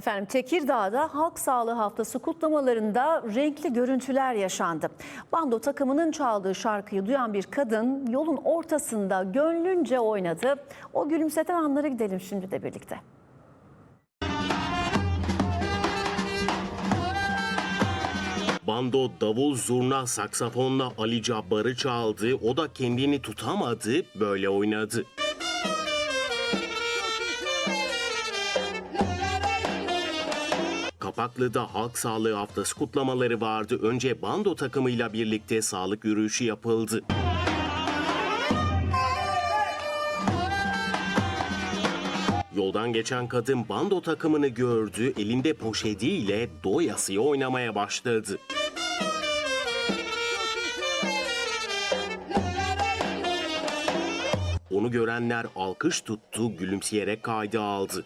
Efendim Tekirdağ'da Halk Sağlığı Haftası kutlamalarında renkli görüntüler yaşandı. Bando takımının çaldığı şarkıyı duyan bir kadın yolun ortasında gönlünce oynadı. O gülümseten anlara gidelim şimdi de birlikte. Bando davul, zurna, saksafonla Ali Cabbar'ı çaldı. O da kendini tutamadı, böyle oynadı. Kapaklı'da Halk Sağlığı Haftası kutlamaları vardı. Önce bando takımıyla birlikte sağlık yürüyüşü yapıldı. Yoldan geçen kadın bando takımını gördü, elinde poşetiyle doyasıya oynamaya başladı. Onu görenler alkış tuttu, gülümseyerek kaydı aldı.